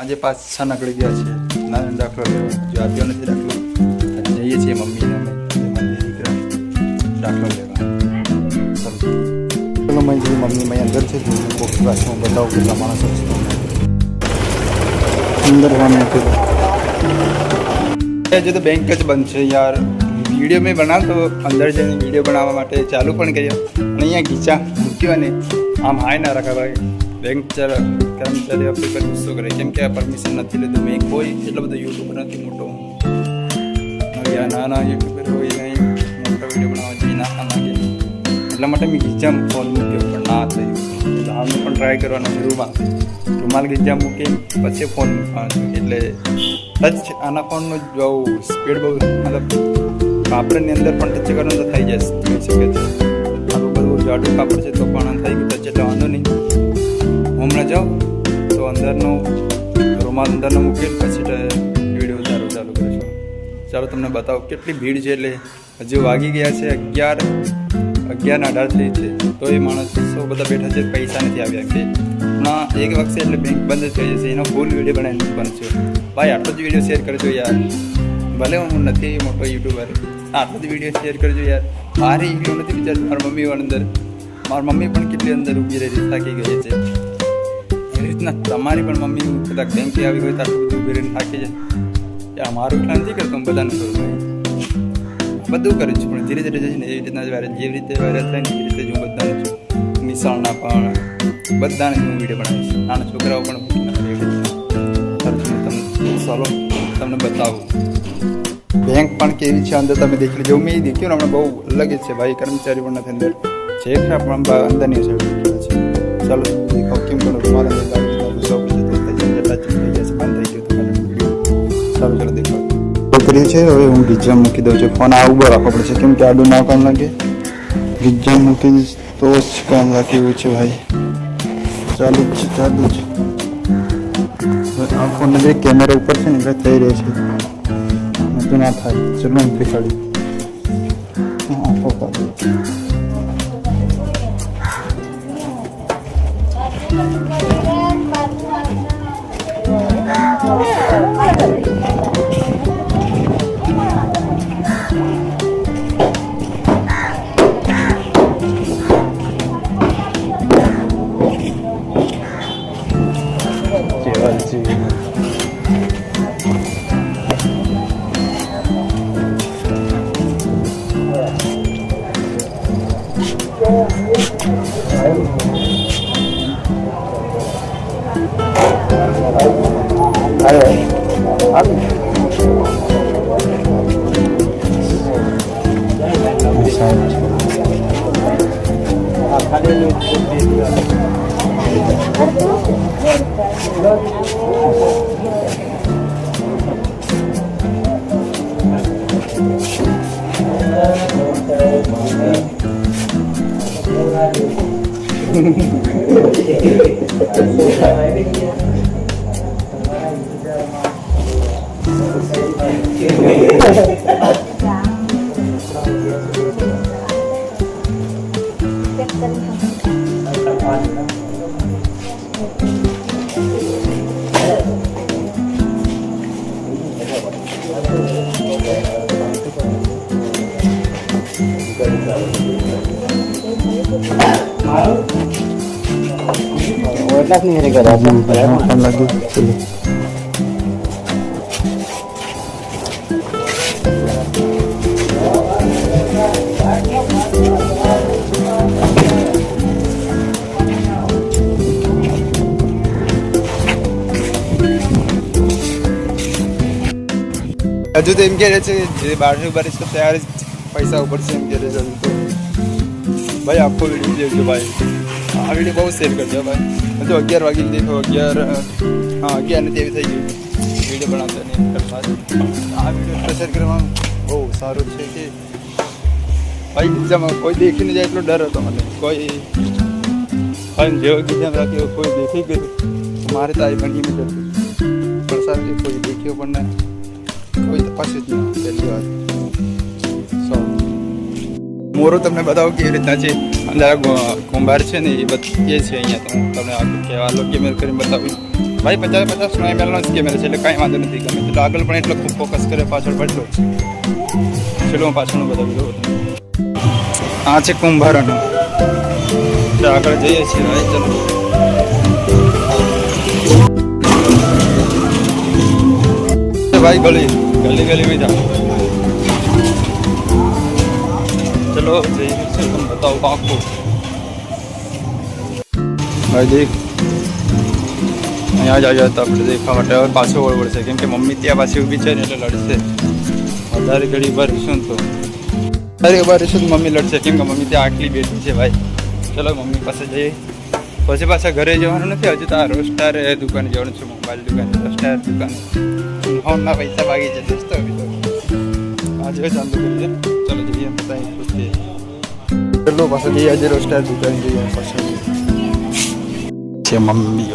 આજે પાછા નકળી ગયા છે. નાનો દાખલો જો આપ્યો નથી દાખલો જઈએ છીએ મમ્મીને અમે. દીકરા દાખલો લેવા. ચાલો. ચલો મેં જે મમ્મી મેં અંદર છે. જો કોક ક્લાસમાં બતાવું કેટલા માણસો છે અંદર હજુ તો બેંક જ બંધ છે યાર. વીડિયો મેં બનાવતો, અંદર જઈને વીડિયો બનાવવા માટે ચાલુ પણ કર્યો. અને અહીંયા ખીચા મૂક્યો ને આમ હાય ના રાખા ભાઈ. બેંક ચર કર્મચારી પર ગુસ્સો કરે. કેમ કે આ પરમિશન નથી લીધું મેં કોઈ એટલો બધો યુટ્યુબર નથી, મોટો. આ નાના યુટ્યુબર હોય નહીં. મોટો વીડિયો બનાવવા જઈ ના માગે. એટલા માટે મેં ગીચા ફોન મૂક્યો, પણ ના થયું. એટલે પણ ટ્રાય કરવાનો રૂમાલ રૂમાલ ગીચા મૂકી, પછી ફોન મૂકવાનો એટલે ટચ આના ફોનનું બહુ સ્પીડ બહુ, મતલબ કાપડની અંદર પણ ટચ કરવાનું તો થઈ જશે થઈ શકે છે. આટલું બધું જાડું કાપડ છે તો પણ થઈ ગયું ટચ એટલે વાંધો નહીં. હું હમણાં જાઉં તો અંદરનો રૂમાલ અંદરનો મૂકી પછી વીડિયો ચાલુ ચાલુ કરીશું. ચાલો તમને બતાવો, કેટલી ભીડ છે એટલે હજુ વાગી ગયા છે અગિયાર અગિયાર અઢાર થઈ છે. તો એ માણસ સૌ બધા બેઠા છે, પૈસા નથી આવ્યા, કે હમણાં એક વખતે એટલે બેંક બંધ થઈ જશે, એનો ફૂલ વીડિયો બનાવીને બનશે. ભાઈ, આટલો જ વીડિયો શેર કરજો યાર. ભલે હું નથી મોટો યુટ્યુબર આટલો જ વીડિયો શેર કરજો યાર. મારી વીડિયો નથી વિચાર મારી મમ્મી અંદર. મારી મમ્મી પણ કેટલી અંદર ઊભી રહી થાકી ગઈ છે. એ રીતના તમારી પણ મમ્મી કદાચ બેંકથી આવી હોય તો આટલું બધું ઊભી રહીને થાકી જાય. યાર મારું એટલા નથી કરતો હું બધાને કરું બધું કરું છું, પણ ધીરે ધીરે જઈને એવી રીતના જેવી રીતે વાયરલ થાય ને એવી રીતે જ હું બધાને છું. મિસાળના પણ બધાને હું વીડિયો બનાવીશ. નાના છોકરાઓ પણ તમને ચાલો, તમને બતાવું. બેંક પણ કેવી છે અંદર તમે દેખી લેજો મેં દેખ્યું ને હમણાં બહુ અલગ જ છે. ભાઈ, કર્મચારી પણ નથી અંદર. છે પણ અંદરની છે. ચાલો, દેખાવ કેમ પણ છોકરી છે. હવે હું ગીજા મૂકી દઉં છું. ફોન આ ઊભો રાખવો પડશે. કેમ કે આડું ના કામ લાગે. ગીજા મૂકી દઈશ તો જ કામ લાગે એવું છે ભાઈ. ચાલુ જ છે, ચાલુ છે આ ફોન જે કેમેરા ઉપર છે ને એટલે થઈ રહ્યો છે. ના થાય. ચલો હું એટલા જ નહીં કરે ફોન લાગ્યો ચલો હજુ તો એમ કે છે જે બારસો બારીસ તો તૈયાર જ પૈસા ઉપર છે એમ કે છે હજુ તો. ભાઈ, આખો વીડિયો જોજો ભાઈ. આ વીડિયો બહુ શેર કરજો ભાઈ. હજુ અગિયાર વાગી દેખો, અગિયાર, હા, અગિયાર ને તેવી થઈ ગયું. વીડિયો બનાવતો નહીં આ વીડિયો શેર કરવામાં બહુ સારું છે કે ભાઈ, બીજામાં કોઈ દેખીને જાય એટલો ડર હતો મને. કોઈ, ભાઈ, જેવો ગીજામ રાખ્યો કોઈ દેખી ગયું મારે તો આવી બની ડરતું પણ સારું કોઈ દેખ્યો પણ નહીં વાર સો મોરો તમને બતાવો કેવી રીતના છે. અંદર કુંભાર છે ને એ બધી, એ છે અહીંયા તો તમને આખું કહેવા લો, કેમેર કરીને બતાવું. ભાઈ, પચાસ પચાસ નો એમએલનો જ કેમેરા છે, એટલે કાંઈ વાંધો નથી ગમે. એટલે આગળ પણ એટલો ખૂબ ફોકસ કરે, પાછળ પડતો જ છે. હું પાછળનું બતાવી તમને આ છે કુંભારનો. આગળ જઈએ છીએ, ભાઈ, ચલો. ભાઈ ગલી ગલી ગલી બી ચલો જઈએ તમને બતાવું આખું હવે દેખ. અહીંયા જ આવ્યા હતા આપણે દેખવા માટે. હવે પાછું વળ પડશે કેમ કે મમ્મી ત્યાં પાછી ઊભી છે ને એટલે લડશે. વધારે ઘડી ઊભા રહીશું તો. વધારે ઊભા રહીશું તો મમ્મી લડશે. કેમ કે મમ્મી ત્યાં આટલી બેઠી છે ભાઈ. ચલો, મમ્મી પાસે જઈએ. પછી પાછા ઘરે જવાનું નથી, હજુ તો આ રોસ્ટાર દુકાને જવાનું છે મોબાઈલ દુકાન રોસ્ટાર દુકાન. ફોનના પૈસા ભાગી જશે તો. આજે ચાલુ કરીએ ચલો જઈએ બતાવી પૂછીએ ચલો, પાછા જઈએ, આજે રોસ્ટાર દુકાન જઈએ, પાછા છે મમ્મી